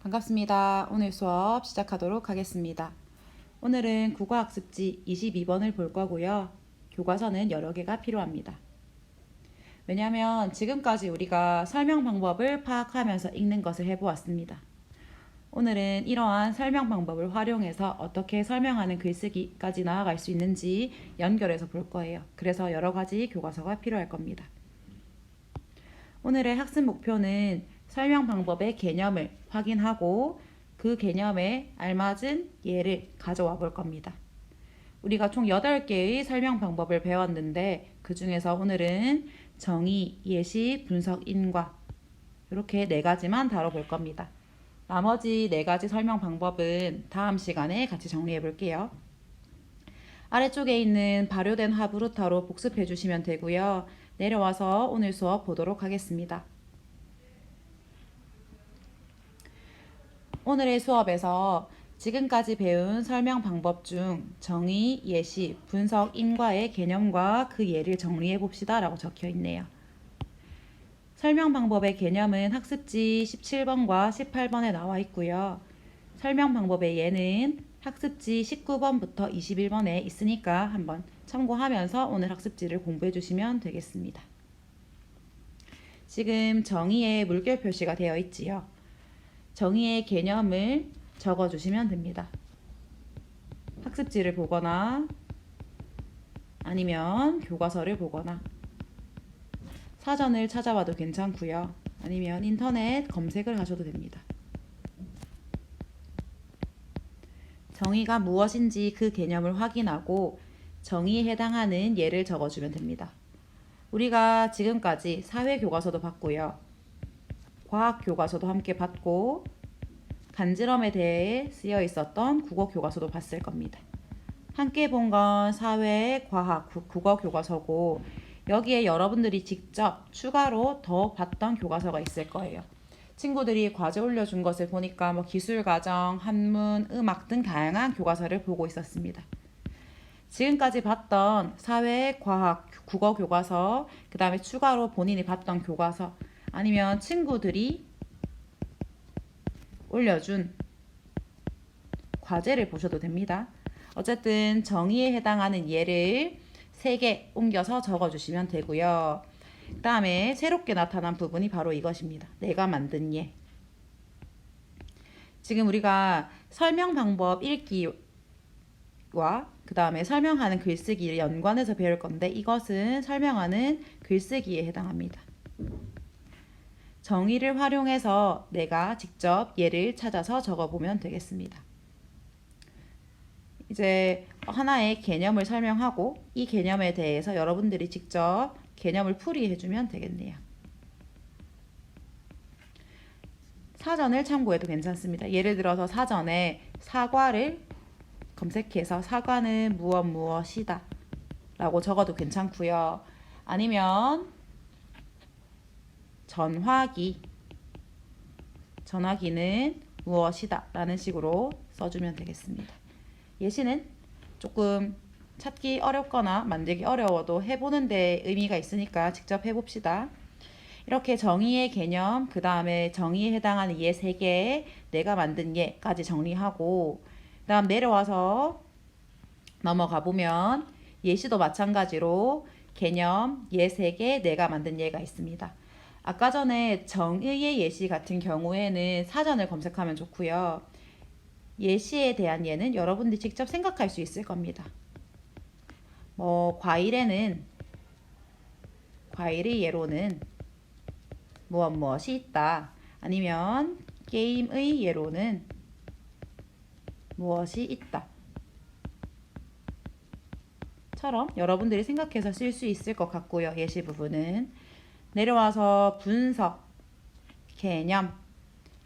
반갑습니다. 오늘 수업 시작하도록 하겠습니다. 오늘은 국어학습지 22번을 볼 거고요. 교과서는 여러 개가 필요합니다. 왜냐하면 지금까지 우리가 설명 방법을 파악하면서 읽는 것을 해보았습니다. 오늘은 이러한 설명 방법을 활용해서 어떻게 설명하는 글쓰기까지 나아갈 수 있는지 연결해서 볼 거예요. 그래서 여러 가지 교과서가 필요할 겁니다. 오늘의 학습 목표는 설명 방법의 개념을 확인하고 그 개념에 알맞은 예를 가져와 볼 겁니다. 우리가 총 8개의 설명 방법을 배웠는데 그 중에서 오늘은 정의, 예시, 분석, 인과 이렇게 네 가지만 다뤄볼 겁니다. 나머지 네 가지 설명 방법은 다음 시간에 같이 정리해 볼게요. 아래쪽에 있는 발효된 하브루타로 복습해 주시면 되고요. 내려와서 오늘 수업 보도록 하겠습니다. 오늘의 수업에서 지금까지 배운 설명 방법 중 정의, 예시, 분석, 인과의 개념과 그 예를 정리해 봅시다 라고 적혀 있네요. 설명 방법의 개념은 학습지 17번과 18번에 나와 있고요. 설명 방법의 예는 학습지 19번부터 21번에 있으니까 한번 참고하면서 오늘 학습지를 공부해 주시면 되겠습니다. 지금 정의의 물결 표시가 되어 있지요. 정의의 개념을 적어 주시면 됩니다. 학습지를 보거나 아니면 교과서를 보거나 사전을 찾아봐도 괜찮고요. 아니면 인터넷 검색을 하셔도 됩니다. 정의가 무엇인지 그 개념을 확인하고 정의에 해당하는 예를 적어주면 됩니다. 우리가 지금까지 사회 교과서도 봤고요. 과학 교과서도 함께 봤고 간지럼에 대해 쓰여 있었던 국어 교과서도 봤을 겁니다. 함께 본 건 사회, 과학, 국어 교과서고 여기에 여러분들이 직접 추가로 더 봤던 교과서가 있을 거예요. 친구들이 과제 올려준 것을 보니까 뭐 기술 과정, 한문, 음악 등 다양한 교과서를 보고 있었습니다. 지금까지 봤던 사회, 과학, 국어 교과서, 그 다음에 추가로 본인이 봤던 교과서, 아니면 친구들이 올려준 과제를 보셔도 됩니다. 어쨌든 정의에 해당하는 예를 3개 옮겨서 적어주시면 되고요. 그 다음에 새롭게 나타난 부분이 바로 이것입니다. 내가 만든 예. 지금 우리가 설명 방법 읽기와 그 다음에 설명하는 글쓰기를 연관해서 배울 건데 이것은 설명하는 글쓰기에 해당합니다. 정의를 활용해서 내가 직접 예를 찾아서 적어보면 되겠습니다. 이제 하나의 개념을 설명하고 이 개념에 대해서 여러분들이 직접 개념을 풀이해주면 되겠네요. 사전을 참고해도 괜찮습니다. 예를 들어서 사전에 사과를 검색해서 사과는 무엇 무엇이다 라고 적어도 괜찮고요. 아니면 전화기 전화기는 무엇이다 라는 식으로 써주면 되겠습니다. 예시는 조금 찾기 어렵거나 만들기 어려워도 해보는 데 의미가 있으니까 직접 해봅시다. 이렇게 정의의 개념, 그 다음에 정의에 해당하는 예 3개, 내가 만든 예까지 정리하고, 그 다음 내려와서 넘어가 보면 예시도 마찬가지로 개념, 예 3개, 내가 만든 예가 있습니다. 아까 전에 정의의 예시 같은 경우에는 사전을 검색하면 좋고요. 예시에 대한 예는 여러분들이 직접 생각할 수 있을 겁니다. 뭐 과일에는 과일의 예로는 무엇 무엇이 있다. 아니면 게임의 예로는 무엇이 있다. 처럼 여러분들이 생각해서 쓸 수 있을 것 같고요. 예시 부분은 내려와서 분석, 개념,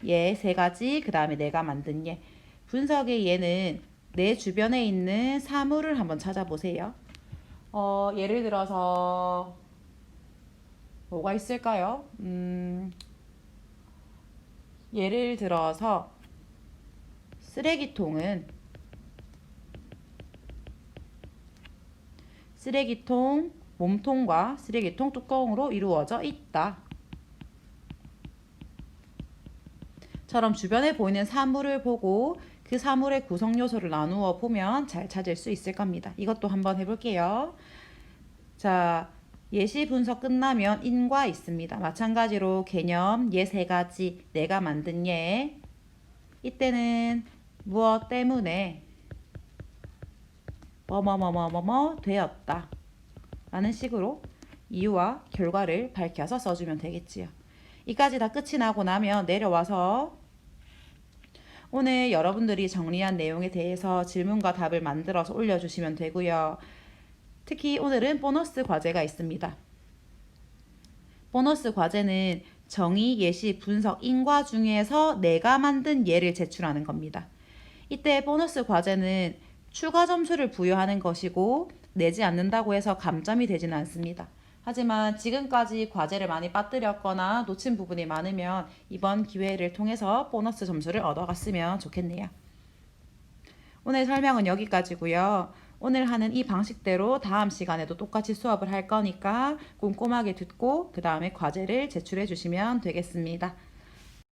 예 세 가지, 그 다음에 내가 만든 예. 분석의 예는 내 주변에 있는 사물을 한번 찾아보세요. 어, 예를 들어서 뭐가 있을까요? 음, 예를 들어서 쓰레기통은 쓰레기통 몸통과 쓰레기통 뚜껑으로 이루어져 있다. 처럼 주변에 보이는 사물을 보고 그 사물의 구성 요소를 나누어 보면 잘 찾을 수 있을 겁니다. 이것도 한번 해볼게요. 자, 예시 분석 끝나면 인과 있습니다. 마찬가지로 개념 예 세 가지 내가 만든 예 이때는 무엇 때문에 뭐뭐뭐뭐뭐뭐 되었다 라는 식으로 이유와 결과를 밝혀서 써주면 되겠지요. 이까지 다 끝이 나고 나면 내려와서 오늘 여러분들이 정리한 내용에 대해서 질문과 답을 만들어서 올려주시면 되고요. 특히 오늘은 보너스 과제가 있습니다. 보너스 과제는 정의, 예시, 분석, 인과 중에서 내가 만든 예를 제출하는 겁니다. 이때 보너스 과제는 추가 점수를 부여하는 것이고 내지 않는다고 해서 감점이 되지는 않습니다. 하지만 지금까지 과제를 많이 빠뜨렸거나 놓친 부분이 많으면 이번 기회를 통해서 보너스 점수를 얻어갔으면 좋겠네요. 오늘 설명은 여기까지고요. 오늘 하는 이 방식대로 다음 시간에도 똑같이 수업을 할 거니까 꼼꼼하게 듣고 그 다음에 과제를 제출해 주시면 되겠습니다.